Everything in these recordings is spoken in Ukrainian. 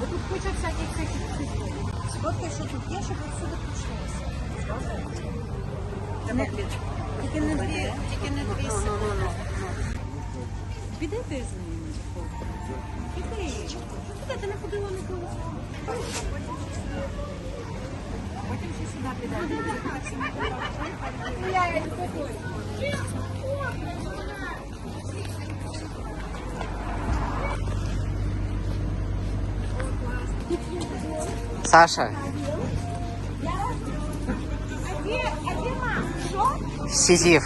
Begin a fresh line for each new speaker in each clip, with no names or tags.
Бо тут куча всяких цих цих. Сфоткай, що тут є, щоб отсюди пішлося.
Треба клітку.
Тільки не дві, тільки не дві
Ну, ну, ну, ну.
Піди ти за ними. Іди. Куди ти не ходила ніколи? Потім ще сюди піде.
Саша,
А где, меня Сизиф.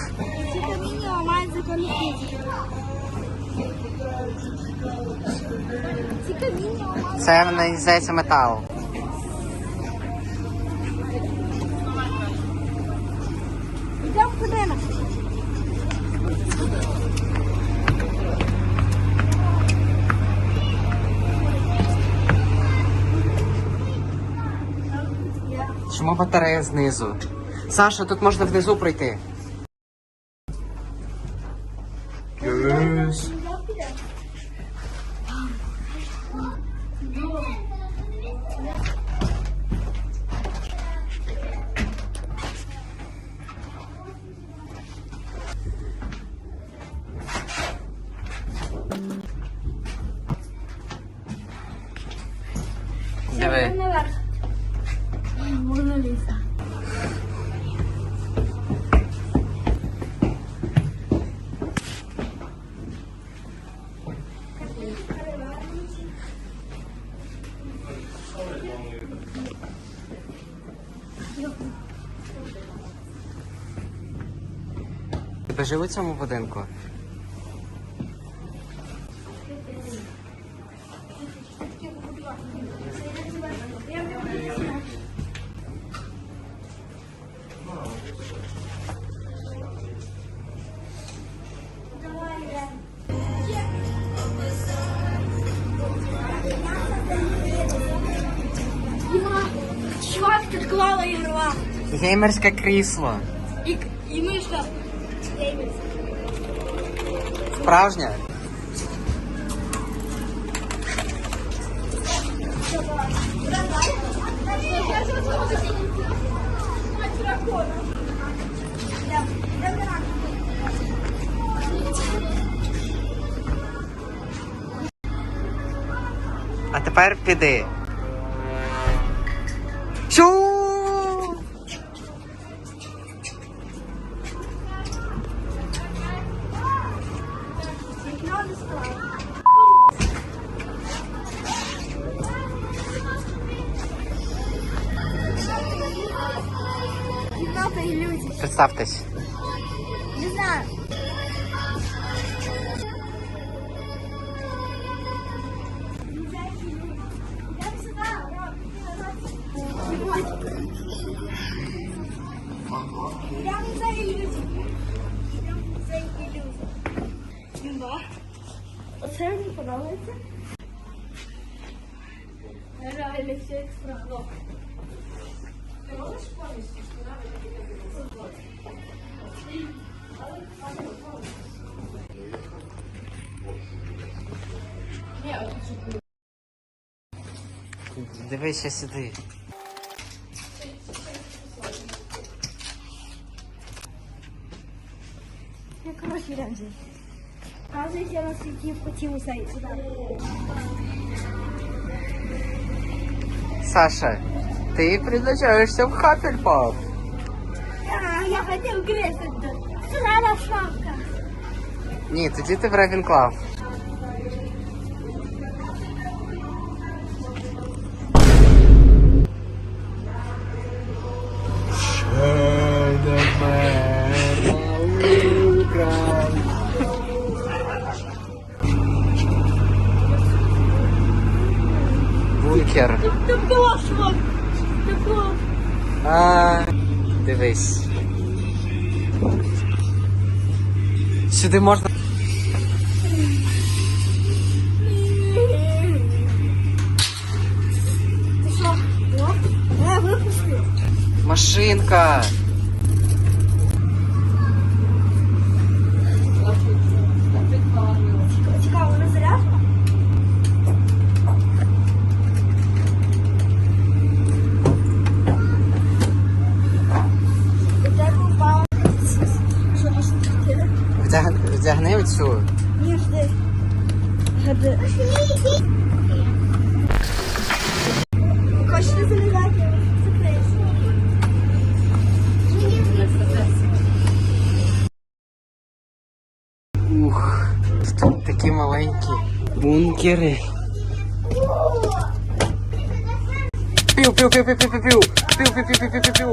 Це мені здається метал. Батарея знизу? Саша, тут можна внизу пройти. Yes. Тебе жив у цьому будинку?
Чувак, тут клала игра.
Геймерське крісло.
И, и мышка.
Справжнє? А тепер піди.
Темнота Реально все екстра. Ти можеш повністю
Дивися сюди.
Я короче идем здесь. Оказывается, я на свете хотелось сюда.
Саша, ти призначаєшся в Хафельпаф.
А, я хотел Гриффиндор. Срала шапка.
Ні, тоді ти в Ревенклав. А, дивись. Сюди можна. Машинка. маленькі бункери. Пів, пів, пів, пів, пів, пів, пів, пів, пів, пів, пів, пів, пів, пів.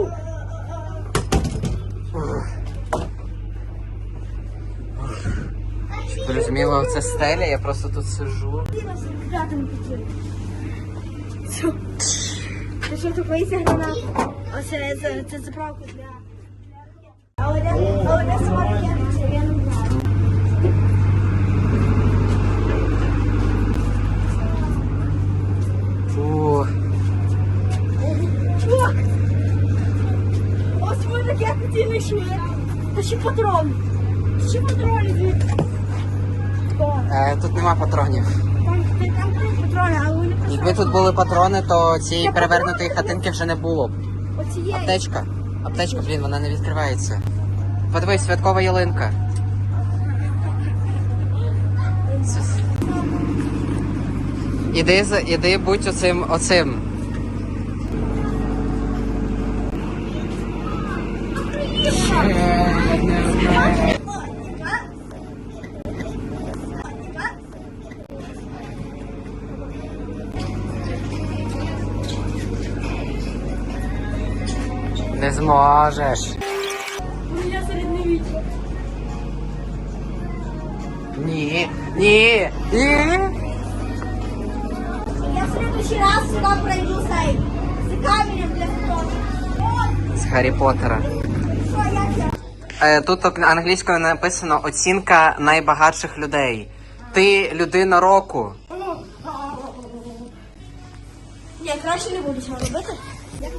Ух. Зрозуміло, це стеля, я просто тут сижу.
П'ятим піти. Все. Ти що тут боїшся гранат? Оце це, це заправка для... Але де, але де сама ракета, це я
нема патронів.
Там, патрони, але.
Якби тут були патрони, то цієї перевернутої хатинки вже не було б. Аптечка. Аптечка, блін, вона не відкривається. Подивись, святкова ялинка. Іди, іди будь оцим, оцим. Не зможеш.
Я середньовіччя.
Ні, ні, ні.
Я в следующий раз сюда пройду сайт. С камером для фото.
З Гаррі Поттера.
Я?
Е, Тут ок- англійською написано оцінка найбагатших людей. Ти людина року.
Ні, краще не буду цього робити. Як?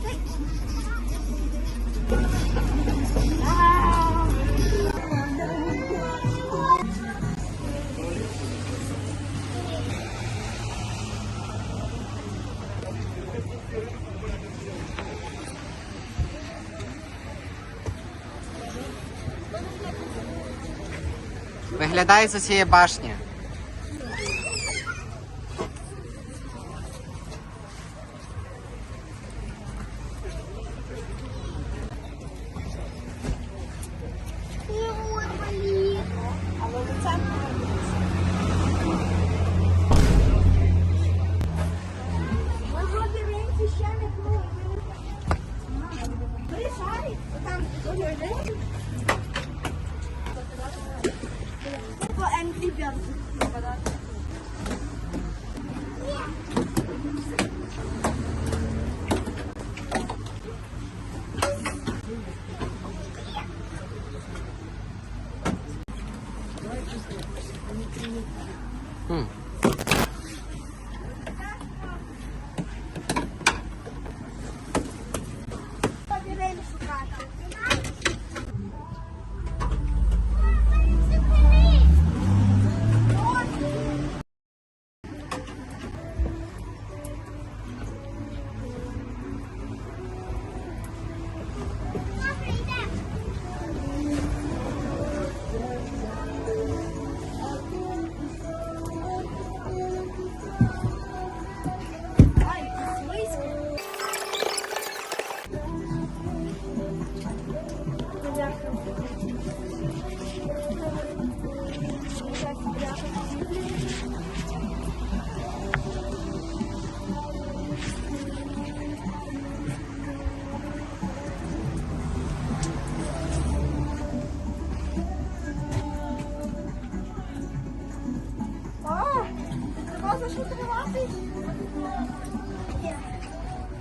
Виглядає з цієї башні.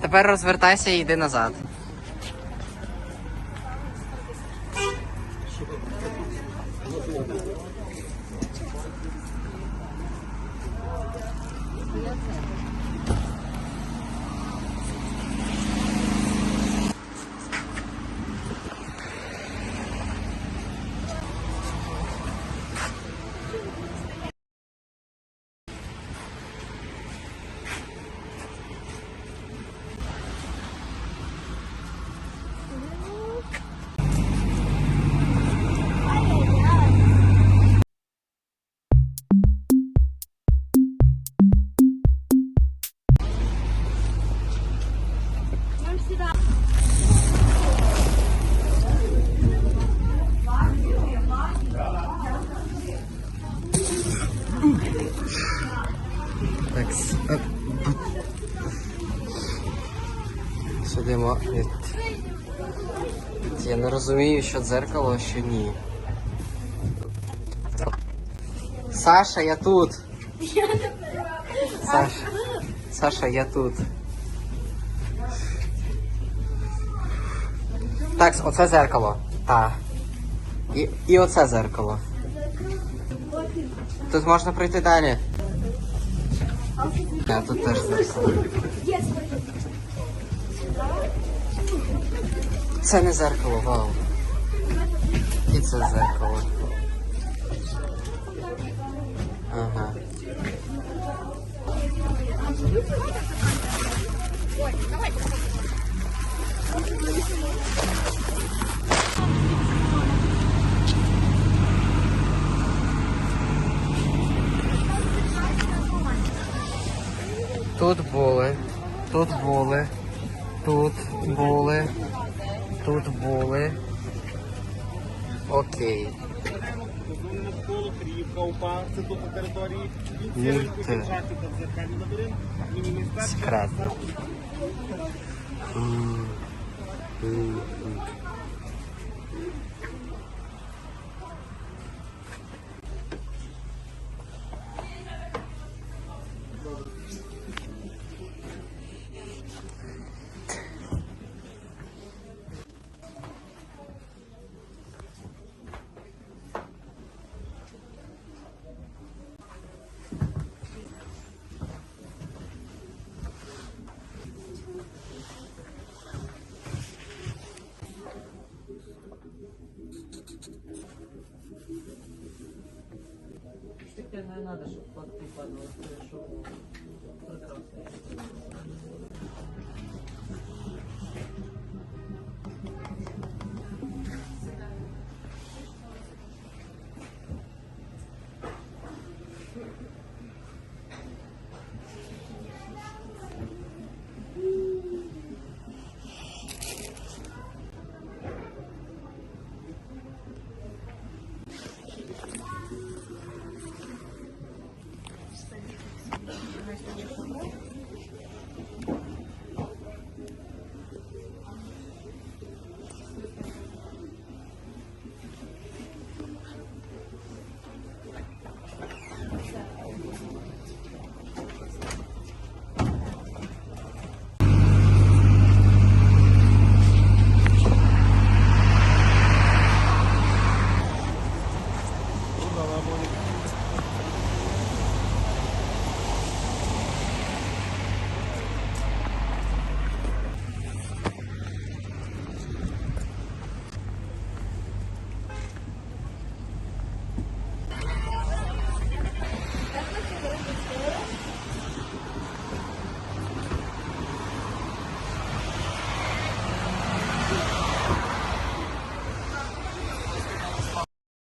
Тепер розвертайся і йди назад. Розумію, що дзеркало, що ні. Саша, я тут. Саша. Саша, я тут. Так, оце зеркало. Так. І, і оце зеркало. Тут можна пройти далі. А, тут теж зеркало. Це не зеркало, вау. І це зеркало. Ага. Тут були, тут були,
Криївка, УПА, це тут на території.
Мульти.
Наверное, надо, чтобы под
ты подумал, что прекрасно.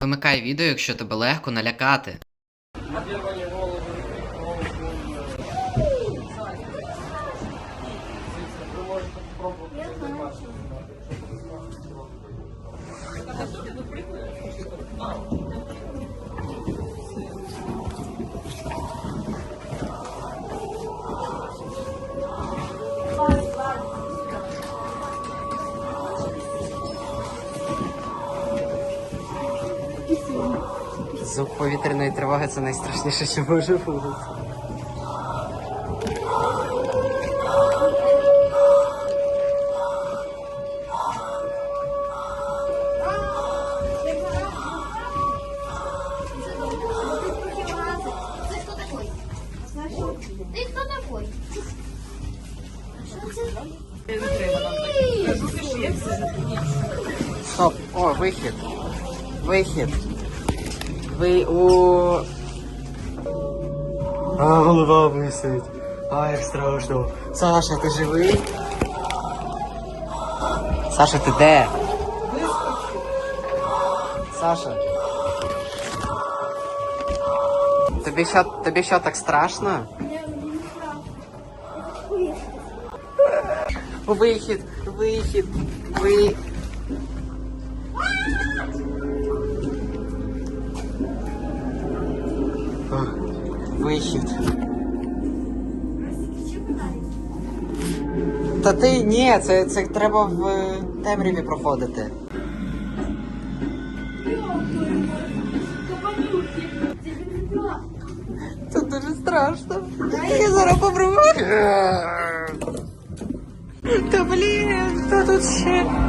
Вимикай відео, якщо тебе легко налякати. Звук повітряної тривоги це найстрашніше, що може бути. Стоп! О, вихід! Вихід! Ви у. А, голова висить. А, як страшно. Саша, ти живий? Саша, ти де? Саша. Тобі що, тобі що так страшно? Вихід, вихід, ви. вихід. Та ти ні, це це треба в е, темряві проходити. Це дуже страшно. Я зараз помру. Та блін, хто тут ще?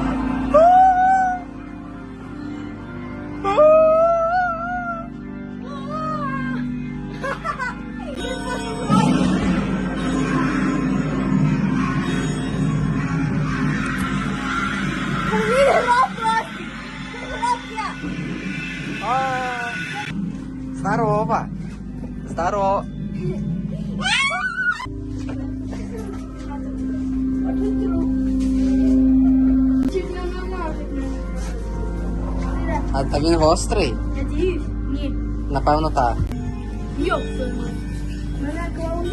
Гострий?
Надіюсь? Ні.
Напевно, так.
Йоп. Мене клоун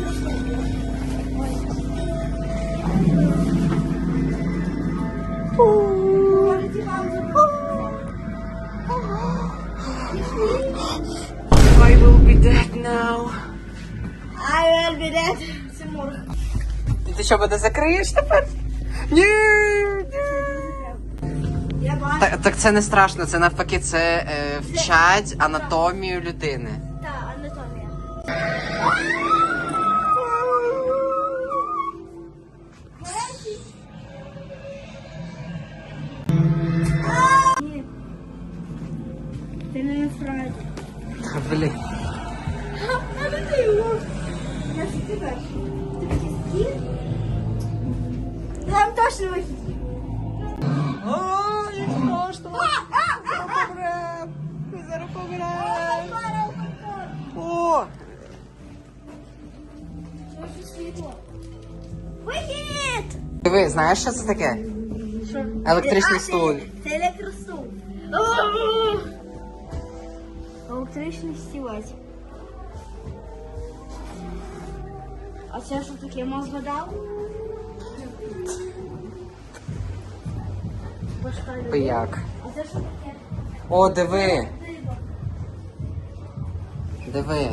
I will be dead now.
I will be dead.
Ти що, мене закриєш тепер? Ні!
Бачу.
Так, так це не страшно, це навпаки, це е, вчать анатомію людини.
Так, анатомія. Ні. Ти не насправді.
Блін.
Надо ти його. Я ти перший. Ти такий Там точно вихід.
О, як страшно. Помрем. Помрем. О!
Вихід!
Диви, знаєш, що це таке?
Що?
Електричний стул.
Це, електростул. Електричний стілець. А це що таке? Людини.
Пияк.
А це що таке?
О, диви. Диви.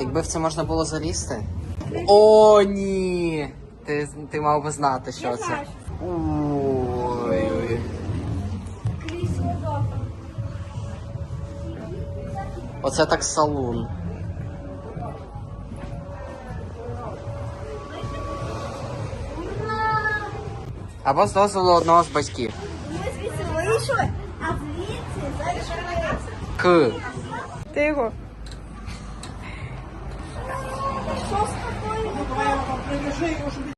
Якби в це можна було залізти. О, ні! Ти, ти мав би знати, що це.
знаю,
Ой. Оце так салун. Або з дозволу одного з батьків.
Ми звідси вийшли, а звідси зайшли.
К.
Тихо.
Що з тобою?